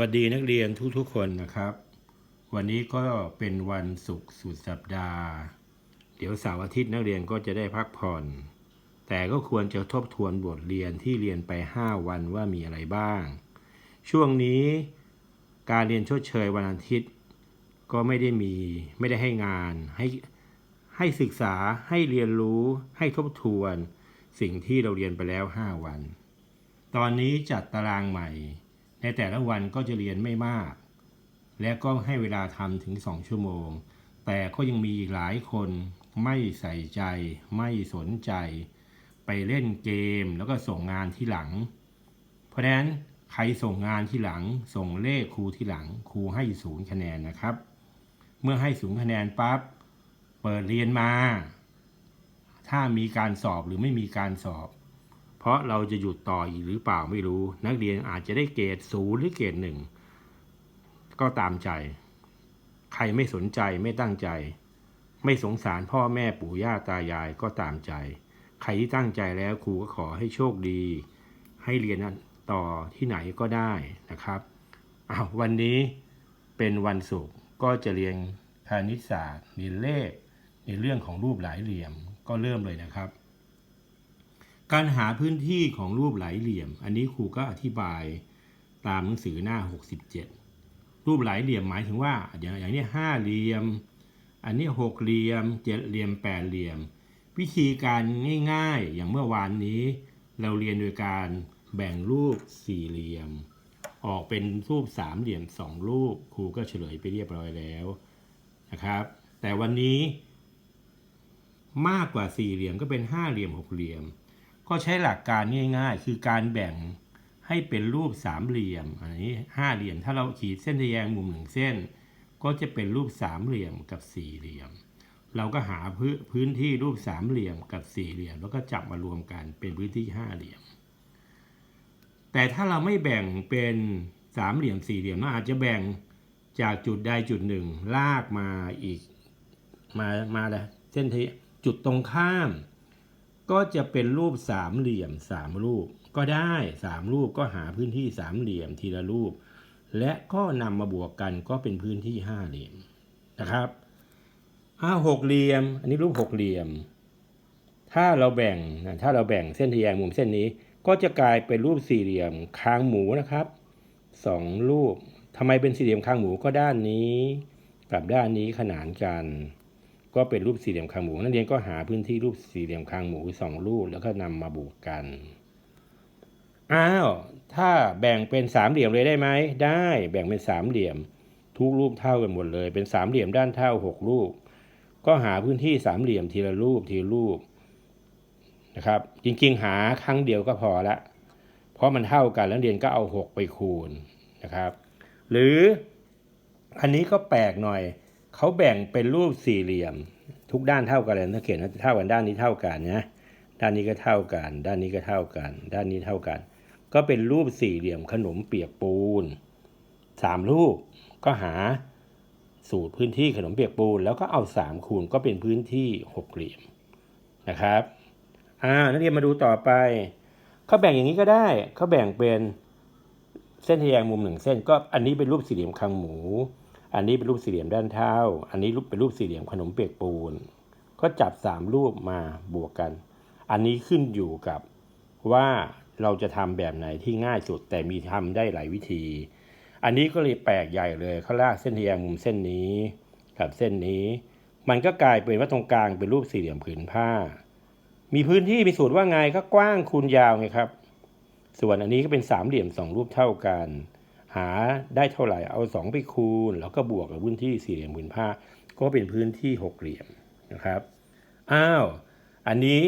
วัสดีนักเรียนทุกๆคนนะครับ วันนี้ก็เป็นวันศุกร์สุดสัปดาห์ เดี๋ยวเสาร์อาทิตย์นักเรียนก็จะได้พักผ่อน แต่ก็ควรจะทบทวนบทเรียนที่เรียนไป 5 วันว่ามีอะไรบ้าง ช่วงนี้การเรียนชดเชยวันอาทิตย์ ก็ไม่ได้มีไม่ได้ให้งานให้ให้ศึกษาให้เรียนรู้ให้ทบทวน สิ่งที่เราเรียนไปแล้ว 5 วัน ตอนนี้จัดตารางใหม่ ในแต่ละวันก็จะเรียนไม่มาก และก็ให้เวลาทำถึง2ชั่วโมง แต่ก็ยังมีอีกหลายคนไม่ใส่ใจ ไม่สนใจ ไปเล่นเกมแล้วก็ส่งงานที่หลัง เพราะฉะนั้นใครส่งงานที่หลัง ส่งเลขครูที่หลังครูให้ศูนย์คะแนนนะครับ เมื่อให้ศูนย์คะแนนปั๊บเปิดเรียนมา ถ้ามีการสอบหรือไม่มีการสอบ ราะเราจะหยุดต่ออีกหรือเปล่าไม่รู้ นักเรียนอาจจะได้เกรดศูนย์หรือเกรดหนึ่งก็ตามใจ ใครไม่สนใจไม่ตั้งใจ ไม่สงสารพ่อแม่ปู่ย่าตายายก็ตามใจ ใครที่ตั้งใจแล้วครูก็ขอให้โชคดี ให้เรียนต่อที่ไหนก็ได้นะครับอ้าววันนี้เป็นวันศุกร์ก็จะเรียนคณิตศาสตร์เรียนเลขในเรื่องของรูปหลายเหลี่ยมก็เริ่มเลยนะครับ การหาพื้นที่ของรูปหลายเหลี่ยม อันนี้ครูก็อธิบายตามหนังสือหน้า 67 รูปหลายเหลี่ยมหมายถึงว่า อย่างอย่างนี้ห้าเหลี่ยม อันนี้หกเหลี่ยมเจ็ดเหลี่ยมแปดเหลี่ยม วิธีการง่ายๆ อย่างเมื่อวานนี้ เราเรียนโดยการแบ่งรูปสี่เหลี่ยม ออกเป็นรูปสามเหลี่ยมสองรูปครูก็เฉลยไปเรียบร้อยแล้วนะครับ แต่วันนี้มากกว่าสี่เหลี่ยมก็เป็นห้าเหลี่ยมหกเหลี่ยม ก็ใช้หลักการง่ายๆ คือการแบ่งให้เป็นรูปสามเหลี่ยม อันนี้ห้าเหลี่ยม ถ้าเราขีดเส้นทะแยงมุมหนึ่งเส้น ก็จะเป็นรูปสามเหลี่ยมกับสี่เหลี่ยม เราก็หาพื้นพื้นที่รูปสามเหลี่ยมกับสี่เหลี่ยม แล้วก็จับมารวมกันเป็นพื้นที่ห้าเหลี่ยม แต่ถ้าเราไม่แบ่งเป็นสามเหลี่ยมสี่เหลี่ยมเราอาจจะแบ่งจากจุดใดจุดหนึ่งลากมาอีกมามาเลยเส้นที่จุดตรงข้าม ก็จะเป็นรูปสามเหลี่ยมสามรูป ก็ได้สามรูปก็หาพื้นที่สามเหลี่ยมทีละรูป และก็นำมาบวกกันก็เป็นพื้นที่ห้าเหลี่ยมนะครับอ้าหกเหลี่ยม อันนี้รูปหกเหลี่ยม ถ้าเราแบ่งนะถ้าเราแบ่งเส้นทแยงมุมเส้นนี้ ก็จะกลายเป็นรูปสี่เหลี่ยมคางหมูนะครับสองรูปทำไมเป็นสี่เหลี่ยมคางหมูก็ด้านนี้ กับด้านนี้ขนานกัน ก็เป็นรูปสี่เหลี่ยมคางหมูนักเรียนก็หาพื้นที่รูปสี่เหลี่ยมคางหมูสองรูปแล้วก็นำมาบวกกันอ้าวถ้าแบ่งเป็นสามเหลี่ยมเลยได้ไหมได้แบ่งเป็นสามเหลี่ยม ทุกรูปเท่ากันหมดเลย เป็นสามเหลี่ยมด้านเท่าหกรูป ก็หาพื้นที่สามเหลี่ยมทีละรูปทีละรูปนะครับ จริงๆหาครั้งเดียวก็พอละ เพราะมันเท่ากันแล้วเรียนก็เอาหกไปคูณนะครับ หรืออันนี้ก็แปลกหน่อย เขาแบ่งเป็นรูปสี่เหลี่ยม ทุกด้านเท่ากันเลยถ้าเขียนเท่ากันด้านนี้เท่ากันนะด้านนี้ก็เท่ากัน ด้านนี้ก็เท่ากัน ด้านนี้เท่ากัน ก็เป็นรูปสี่เหลี่ยมขนมเปียกปูนสามรูปก็หาสูตรพื้นที่ขนมเปียกปูน แล้วก็เอาสามคูณก็เป็นพื้นที่หกเหลี่ยมนะครับอ่านักเรียนมาดูต่อไปเขาแบ่งอย่างนี้ก็ได้เขาแบ่งเป็นเส้นทแยงมุมหนึ่งเส้นก็อันนี้เป็นรูปสี่เหลี่ยมคางหมู อันนี้เป็นรูปสี่เหลี่ยมด้านเท้า อันนี้รูปเป็นรูปสี่เหลี่ยมขนมเปียกปูน ก็จับสามรูปมาบวกกัน อันนี้ขึ้นอยู่กับว่าเราจะทำแบบไหนที่ง่ายสุด แต่มีทำได้หลายวิธี อันนี้ก็เลยแปลกใหญ่เลยเขาลากเส้นทแยงมุมเส้นนี้กับเส้นนี้ มันก็กลายเป็นว่าตรงกลางเป็นรูปสี่เหลี่ยมผืนผ้า มีพื้นที่มีสูตรว่าไงก็กว้างคูณยาวไงครับ ส่วนอันนี้ก็เป็นสามเหลี่ยมสองรูปเท่ากัน หาได้เท่าไหร่เอาสองไปคูณ แล้วก็บวกกับพื้นที่สี่เหลี่ยมผืนผ้า ก็เป็นพื้นที่หกเหลี่ยมนะครับอ้าวอันนี้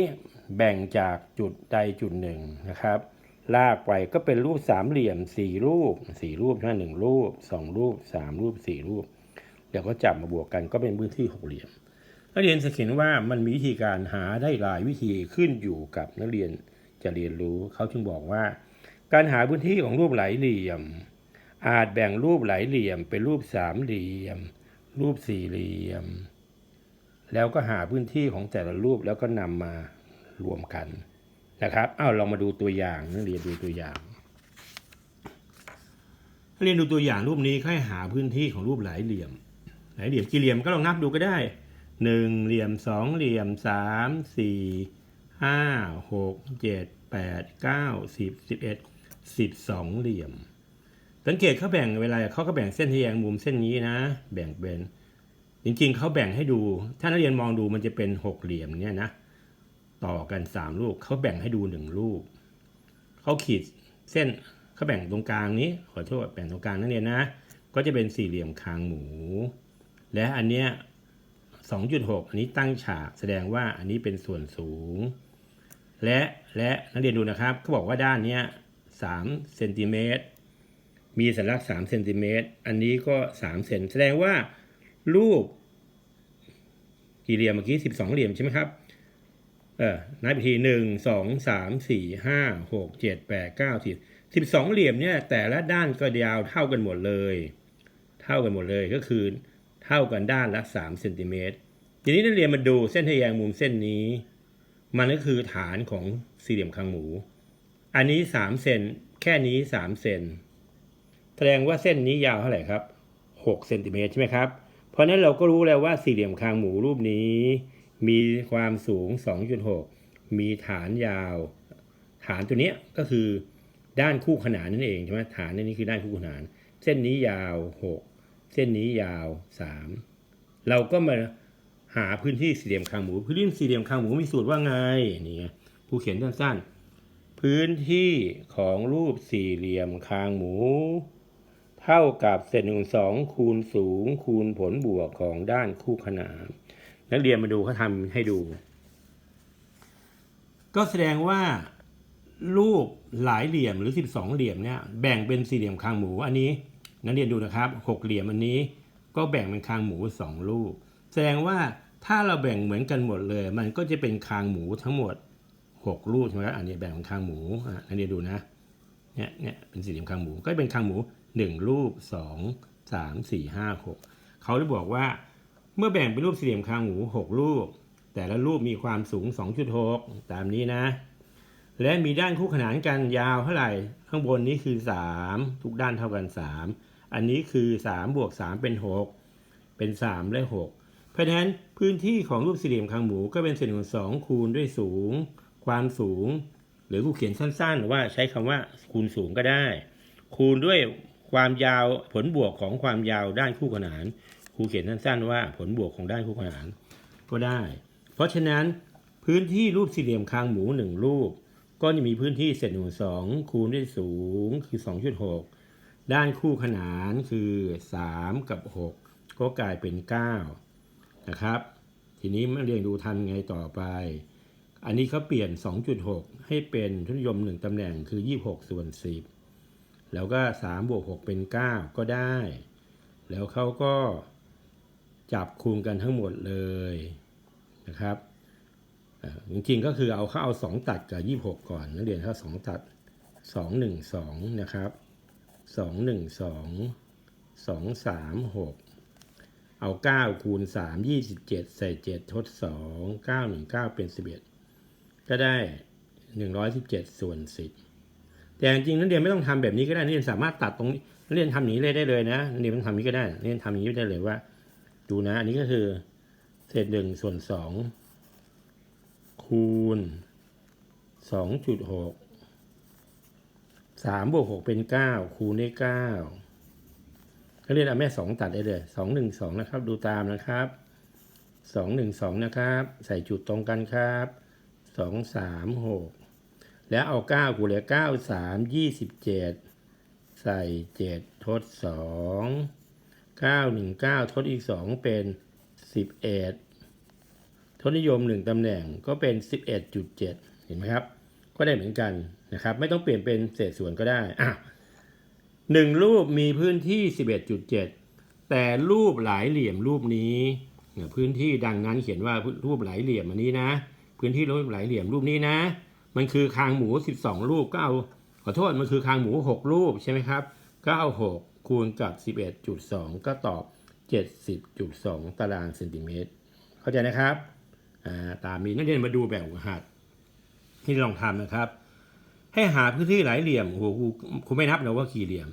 แบ่งจากจุดใดจุดหนึ่งนะครับ ลากไปก็เป็นรูปสามเหลี่ยมสี่รูปสี่รูปใช่ไหมหนึ่งรูปสองรูปสามรูปสี่รูปเดี๋ยวก็จับมาบวกกันก็เป็นพื้นที่หกเหลี่ยม นักเรียนจะเห็นว่ามันมีวิธีการหาได้หลายวิธีขึ้นอยู่กับนักเรียนจะเรียนรู้เขาจึงบอกว่า การหาพื้นที่ของรูปหลายเหลี่ยม อาจแบ่งรูปหลายเหลี่ยม เป็นรูปสามเหลี่ยม รูปสี่เหลี่ยม แล้วก็หาพื้นที่ของแต่ละรูปแล้วก็นำมารวมกันนะครับอ้าวลองมาดูตัวอย่างนักเรียนดูตัวอย่างเรียนดูตัวอย่างรูปนี้ค่อยหาพื้นที่ของรูปหลายเหลี่ยม หลายเหลี่ยมกี่เหลี่ยมก็ลองนับดูก็ได้หนึ่งเหลี่ยมสองเหลี่ยมสามสี่ห้าหกเจ็ดแปดเก้าสิบสิบเอ็ดสิบสองเหลี่ยม สังเกตเขาแบ่งเวลาเขาก็แบ่งเส้นทแยงมุมเส้นนี้นะ แบ่งเป็นจริงๆเขาแบ่งให้ดู ถ้านักเรียนมองดูมันจะเป็นหกเหลี่ยมเนี่ยนะต่อกันสามลูกเขาแบ่งให้ดูหนึ่งลูกเขาขีดเส้นเขาแบ่งตรงกลางนี้ขอโทษแบ่งตรงกลางนั่นเองนะ ก็จะเป็นสี่เหลี่ยมคางหมู และอันเนี้ย2.6อันนี้ตั้งฉากแสดงว่าอันนี้เป็นส่วนสูง และและนักเรียนดูนะครับเขาบอกว่าด้านเนี้ย3เซนติเมตร มีสัญลักษณ์3เซนติเมตรอันนี้ก็3เซนแสดงว่ารูปกี่เหลี่ยมเมื่อกี้12 เหลี่ยมใช่ไหมครับเออนับอีกทีหนึ่งสองสามสี่ห้าหกเจ็ดแปดเก้าสิบสิบสองเหลี่ยมเนี่ยแต่ละด้านก็ยาวเท่ากันหมดเลย เท่ากันหมดเลยก็คือเท่ากันด้านละสามเซนติเมตรทีนี้นักเรียนมาดูเส้นทะแยงมุมเส้นนี้ มันก็คือฐานของสี่เหลี่ยมคางหมู อันนี้สามเซนแค่นี้สามเซน แสดงว่าเส้นนี้ยาวเท่าไหร่ครับหกเซนติเมตรใช่ไหมครับ เพราะนั้นเราก็รู้แล้วว่าสี่เหลี่ยมคางหมูรูปนี้ มีความสูง 2.6 มีฐานยาว ฐานตัวนี้ก็คือด้านคู่ขนานนั่นเองใช่ไหมฐานนี่คือด้านคู่ขนาน เส้นนี้ยาว 6 เส้นนี้ยาว 3 เราก็มาหาพื้นที่สี่เหลี่ยมคางหมู พื้นที่สี่เหลี่ยมคางหมูมีสูตรว่าไงนี่ไงผู้เขียนสั้นๆพื้นที่ของรูปสี่เหลี่ยมคางหมู เท่ากับเศษหนึ่งสองคูณสูงคูณผลบวกของด้านคู่ขนาน นักเรียนมาดูเขาทำให้ดู ก็แสดงว่ารูปหลายเหลี่ยมหรือ 12 เหลี่ยมเนี่ยแบ่งเป็นสี่เหลี่ยมคางหมูอันนี้นักเรียนดูนะครับหกเหลี่ยมอันนี้ก็แบ่งเป็นคางหมูสองรูปแสดงว่าถ้าเราแบ่งเหมือนกันหมดเลย มันก็จะเป็นคางหมูทั้งหมด6รูปใช่ไหมครับอันนี้แบ่งเป็นคางหมูอะนักเรียนดูนะเนี่ยเนี่ยเป็นสี่เหลี่ยมคางหมูก็เป็นคางหมู 1 รูป 2 3 4 5 6 เขาได้บอกว่า เมื่อแบ่งเป็นรูปสี่เหลี่ยมคางหมู6 รูป แต่ละรูปมีความสูง 2.6 ตามนี้นะ และมีด้านคู่ขนานกันยาวเท่าไหร่ ข้างบนนี้คือ 3 ทุกด้านเท่ากัน 3 อันนี้คือ 3 บวก 3 เป็น 6 เป็น 3 และ 6 เพราะฉะนั้นพื้นที่ของรูปสี่เหลี่ยมคางหมูก็เป็นเศษของ 2 คูณด้วยสูง ความสูง หรือกูเขียนสั้นๆ ว่าใช้คำว่าคูณสูงก็ได้ คูณด้วย ความยาวผลบวกของความยาวด้านคู่ขนานครูเขียนสั้นๆว่าผลบวกของด้านคู่ขนานก็ได้ เพราะฉะนั้นพื้นที่รูปสี่เหลี่ยมคางหมูหนึ่งรูป ก็จะมีพื้นที่เศษหนึ่งสองคูณด้วยสูงคือ2.6ด้านคู่ขนานคือ3กับ6ก็กลายเป็น9นะครับ ทีนี้มาเรียงดูทันไงต่อไป อันนี้เขาเปลี่ยน 2.6 ให้เป็นทุนนิยม1ตำแหน่งคือ 26 ส่วน 10 แล้วก็3บวก6เป็น 9 ก็ได้ แล้วเขาก็จับคูณกันทั้งหมดเลยนะครับจริงๆก็คือเอาเขาเอา 2 ตัดกับ 26 ก่อนนักเรียนเขา2ตัด 2 1 2 นะครับ 2 1 2 2 3 6 เอา 9 คูณ 3 27 ใส่ 7 ทด 2 9 1 9 เป็น 11 ก็ได้ 117 ส่วน 10 แต่จริงนักเรียนไม่ต้องทำแบบนี้ก็ได้นักเรียนสามารถตัดตรงนี้นักเรียนทำอย่างนี้เลยได้เลยนะนักเรียนมันทำอย่างนี้ก็ได้นักเรียนทำอย่างนี้ได้เลยว่า ดูนะ อันนี้ก็คือ เศษหนึ่งส่วนสองคูณสองจุดหกสามบวกหกเป็นเก้าคูณได้เก้านักเรียนเอาแม่สองตัดได้เลยสองหนึ่งสองนะครับ ดูตามนะครับสองหนึ่งสองนะครับ ใส่จุดตรงกันครับสองสามหก แล้วเอาเก้าคูณเหลือเก้าสามยี่สิบเจ็ดใส่เจ็ดทดสองเก้าหนึ่งเก้าทดอีกสองเป็นสิบเอ็ดทศนิยมหนึ่งตำแหน่งก็เป็นสิบเอ็ดจุดเจ็ดเห็นไหมครับ ก็ได้เหมือนกันนะครับ ไม่ต้องเปลี่ยนเป็นเศษส่วนก็ได้อะหนึ่งรูปมีพื้นที่สิบเอ็ดจุดเจ็ดแต่รูปหลายเหลี่ยมรูปนี้เนี่ยพื้นที่ดังนั้นเขียนว่ารูปหลายเหลี่ยมอันนี้นะ พื้นที่รูปหลายเหลี่ยมรูปนี้นะ มันคือคางหมู 12 รูปก็เอาขอโทษมันคือคางหมู 6 รูปใช่ไหมครับก็เอา6คูณกับ 11.2 ก็ตอบ 70.2 ตารางเซนติเมตร เข้าใจนะครับตามนี้นักเรียนมาดูแบบหัดที่ลองทำนะครับ ให้หาพื้นที่หลายเหลี่ยมโอ้โหครูครูไม่นับนะว่ากี่เหลี่ยม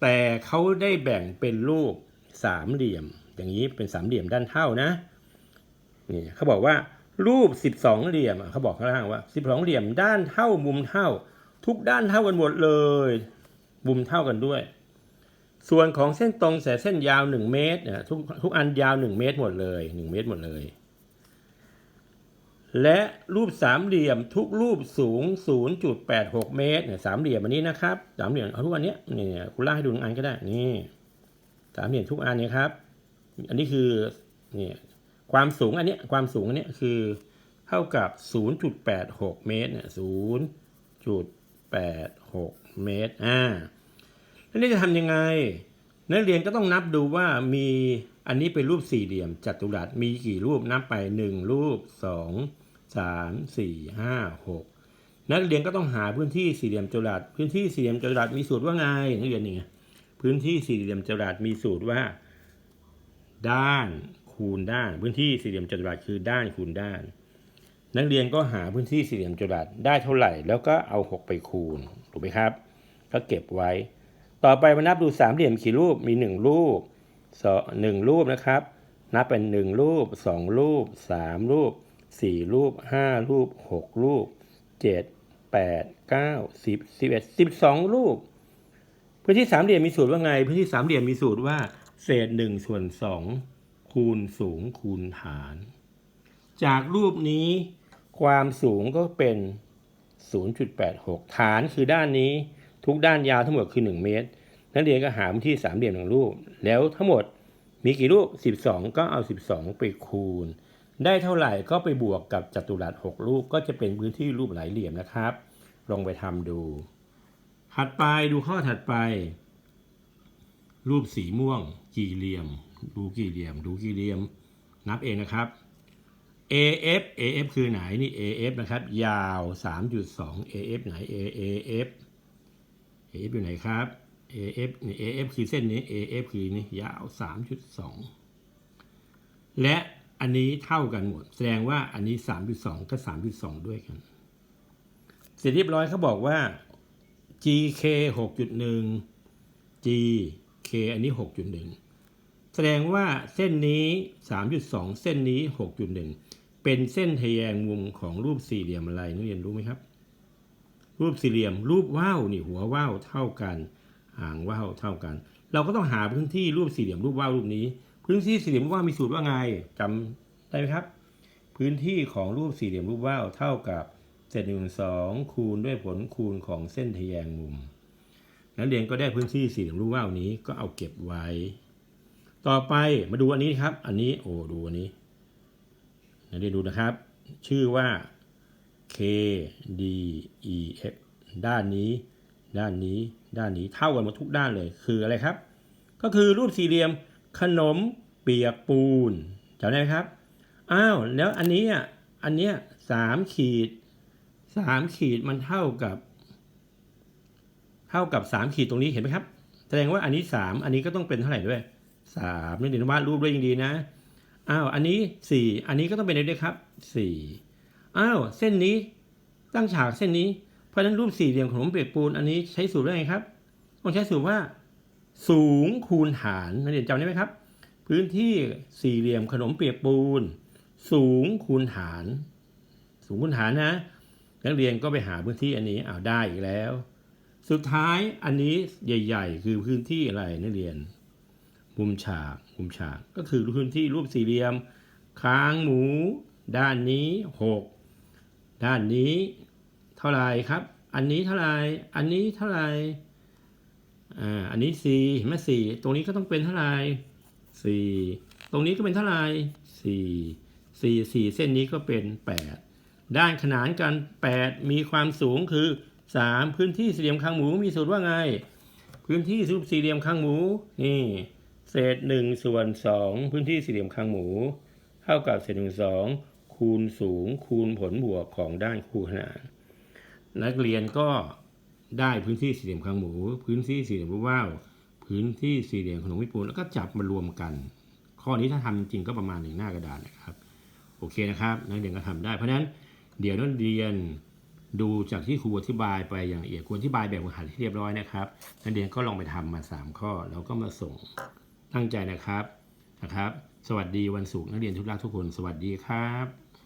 แต่เขาได้แบ่งเป็นรูปสามเหลี่ยม อย่างนี้เป็นสามเหลี่ยมด้านเท่านะนี่เขาบอกว่า รูป 12 เหลี่ยมเขาบอกข้างล่างว่า 12 เหลี่ยมด้านเท่ามุมเท่า ทุกด้านเท่ากันหมดเลย มุมเท่ากันด้วย ส่วนของเส้นตรงแต่เส้นยาว 1 เมตรเนี่ยทุกทุกอันยาว 1 เมตรหมดเลย 1 เมตรหมดเลย และรูปสามเหลี่ยมทุกรูปสูง 0.86 เมตรเนี่ยสามเหลี่ยมอันนี้นะครับสามเหลี่ยมเอาทุกอันเนี้ยนี่คุณล่าให้ดูอันก็ได้นี่สามเหลี่ยมทุกอันเนี่ยครับ อันนี้คือเนี่ย ความสูงอันนี้ความสูงอันนี้คือเท่ากับ 0.86 เมตรเนี่ย0.86 เมตรอ่าแล้วนี่จะทำยังไง นักเรียนก็ต้องนับดูว่ามีอันนี้เป็นรูปสี่เหลี่ยมจัตุรัสมีกี่รูปนับไปหนึ่งรูปสองสามสี่ห้าหกนักเรียนก็ต้องหาพื้นที่สี่เหลี่ยมจัตุรัสพื้นที่สี่เหลี่ยมจัตุรัสมีสูตรว่าไงนักเรียนนี่ไงพื้นที่สี่เหลี่ยมจัตุรัสมีสูตรว่า ด้าน คูณด้าน พื้นที่สี่เหลี่ยมจัตุรัสคือด้านคูณด้าน นักเรียนก็หาพื้นที่สี่เหลี่ยมจัตุรัสได้เท่าไหร่ แล้วก็เอาหกไปคูณถูกไหมครับ ก็เก็บไว้ ต่อไปมานับดูสามเหลี่ยมกี่รูปมีหนึ่งรูปสหนึ่งรูปนะครับ นับเป็นหนึ่งรูปสองรูปสามรูปสี่รูปห้ารูปหกรูปเจ็ดแปดเก้าสิบสิบสองรูป พื้นที่สามเหลี่ยมมีสูตรว่าไง พื้นที่สามเหลี่ยมมีสูตรว่า เศษหนึ่งส่วนสอง คูณสูงคูณฐาน จากรูปนี้ความสูงก็เป็น 0.86 ฐานคือด้านนี้ทุกด้านยาวทั้งหมดคือ 1 เมตร นักเรียนก็หาพื้นที่สามเหลี่ยมหนึ่งรูป แล้วทั้งหมดมีกี่รูป 12 ก็เอา 12 ไปคูณ ได้เท่าไหร่ก็ไปบวกกับจัตุรัส 6 รูปก็จะเป็นพื้นที่รูปหลายเหลี่ยมนะครับ ลองไปทำดู ถัดไปดูข้อถัดไป รูปสีม่วง กี่เหลี่ยม ดูกี่เหลี่ยม ดูกี่เหลี่ยม นับเองนะครับ AF AF คือไหนนี่ AF นะครับ ยาว 3.2 AF ไหน AAF AF อยู่ไหนครับ AF นี่ AF คือเส้นนี้ AF คือนี่ยาว 3.2 และอันนี้เท่ากันหมด แสดงว่าอันนี้ 3.2ก็3.2 ด้วยกัน เสร็จเรียบร้อยเขาบอกว่า GK 6.1 GK อันนี้ 6.1 ดงว่าเส้นนี้ 3.2 เส้นนี้ 6.1 เป็นเส้นทแยงมุมของรูปสี่เหลี่ยมอะไรนักเรียนรู้ไหมครับ รูปสี่เหลี่ยม รูปว่าวนี่หัวว่าวเท่ากันหางว่าวเท่ากัน เราก็ต้องหาพื้นที่รูปสี่เหลี่ยมรูปว่าวรูปนี้ พื้นที่สี่เหลี่ยมรูปว่าวมีสูตรว่าไงจำได้ไหมครับ พื้นที่ของรูปสี่เหลี่ยมรูปว่าวเท่ากับเศษหนึ่งสองคูณด้วยผลคูณของเส้นทแยงมุมนักเรียนก็ได้พื้นที่สี่เหลี่ยมรูปว่าวนี้ก็เอาเก็บไว้ ต่อไปมาดูอันนี้ครับ อันนี้โอ้ดูอันนี้นักเรียนดูนะครับ ชื่อว่า K D E F ด้านนี้ ด้านนี้ ด้านนี้เท่ากันหมดทุกด้านเลย คืออะไรครับ ก็คือรูปสี่เหลี่ยมขนมเปียกปูนจำได้ไหมครับ อ้าว แล้วอันนี้อะ อันเนี้ยสามขีดสามขีดมันเท่ากับ เท่ากับสามขีดตรงนี้เห็นไหมครับ แสดงว่าอันนี้สามอันนี้ก็ต้องเป็นเท่าไหร่ด้วย สามนี่เดี๋ยววาดรูปด้วยยังดีนะอ้าวอันนี้สี่อันนี้ก็ต้องเป็นอะไรด้วยครับสี่อ้าวเส้นนี้ตั้งฉากเส้นนี้เพราะฉะนั้นรูปสี่เหลี่ยมขนมเปียกปูนอันนี้ใช้สูตรว่าไงครับ ต้องใช้สูตรว่า สูงคูณฐานนักเรียนจำได้ไหมครับ พื้นที่สี่เหลี่ยมขนมเปียกปูน สูงคูณฐานสูงคูณฐานนะ นักเรียนก็ไปหาพื้นที่อันนี้อ้าวได้อีกแล้ว สุดท้ายอันนี้ใหญ่ ๆ คือพื้นที่อะไรนักเรียน มุมฉากมุมฉากก็คือพื้นที่รูปสี่เหลี่ยม ค้างหมู ด้านนี้หกด้านนี้เท่าไรครับ อันนี้เท่าไรอันนี้เท่าไรอ่าอันนี้สี่เห็นไหมสี่ตรงนี้ก็ต้องเป็นเท่าไรสี่ตรงนี้ก็เป็นเท่าไรสี่สี่สี่เส้นนี้ก็เป็นแปดด้านขนานกันแปดมีความสูงคือสามพื้นที่สี่เหลี่ยมคางหมูมีสูตรว่าไง พื้นที่รูปสี่เหลี่ยมคางหมูนี่ เศษหนึ่งส่วนสองพื้นที่สี่เหลี่ยมคางหมู เท่ากับเศษหนึ่งสองคูณสูงคูณผลบวกของด้านคู่ขนาน นักเรียนก็ได้พื้นที่สี่เหลี่ยมคางหมู พื้นที่สี่เหลี่ยมรูปว่าวพื้นที่สี่เหลี่ยมขนมญี่ปุ่นแล้วก็จับมารวมกัน ข้อนี้ถ้าทำจริงก็ประมาณหนึ่งหน้ากระดาษนะครับ โอเคนะครับ นักเรียนก็ทำได้เพราะฉะนั้นเดี๋ยวนักเรียนดูจากที่ครูอธิบายไปอย่างละเอียดครูอธิบายแบบฝึกหัดที่เรียบร้อยนะครับนักเรียนก็ลองไปทำมาสามข้อแล้วก็มาส่ง ตั้งใจนะครับนะครับ สวัสดีวันศุกร์นักเรียนทุกท่านทุกคน สวัสดีครับ